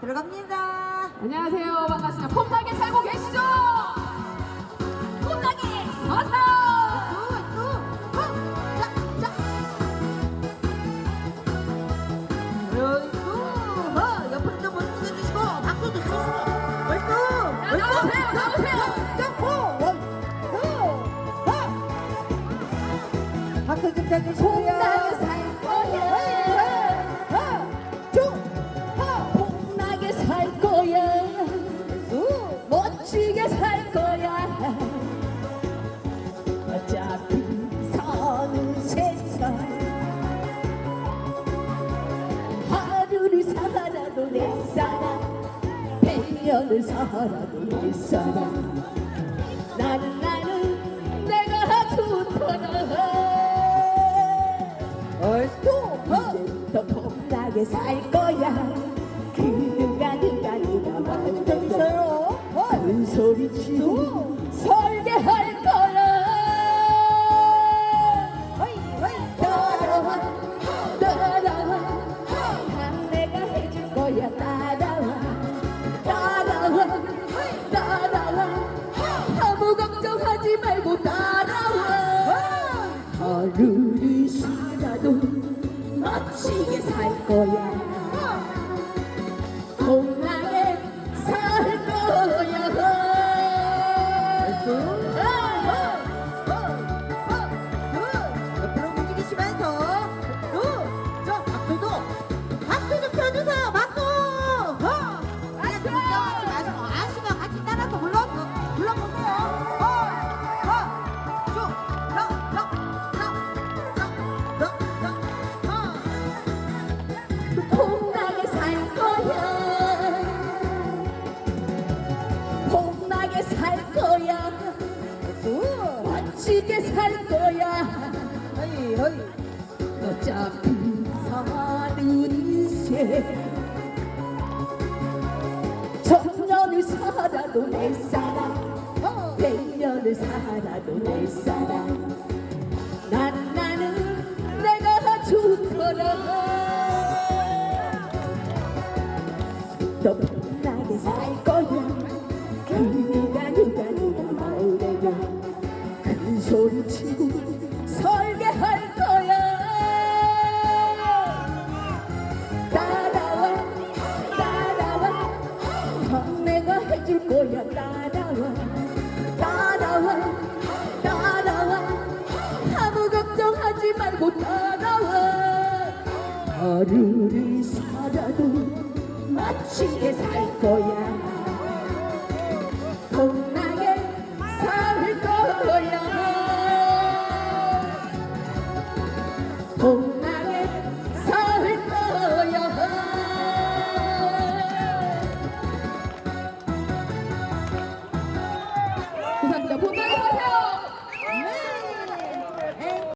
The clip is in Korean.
들어갑니다. 안녕하세요. 반갑습니다. 폼나게 살고 계시죠? 폼나게 어서! 또, 또, 어, 자, 자. 어이구, 어, 옆으로 좀 멋지게 해주시고, 박수도. 어이구, 야, 어이구. 나오세요, 나오세요. 호, 호. 박수 좀 쳐주시고요. 하루를 살아도 내 사랑. 백년을 살아도 내 사랑. 나는 나는 내가 좋더라 얼쏘, 이제부터 폼나게 살 거야. 그 누가 누가 누가 있어요. 큰 소리 치고 설계할 따라와 따라와 따라와. 아무 걱정하지 말고 따라와. 하루를 살아도 멋지게 살 거야 멋지게 살 거야. 허이 허이 어차피 사는 인생 천년을 살아도 내 사랑. 어. 백년을 살아도 내 사랑 거야 따라와 따라와 따라와. 아무 걱정하지 말고 따라와. 하루를 살아도 멋지게 살 거야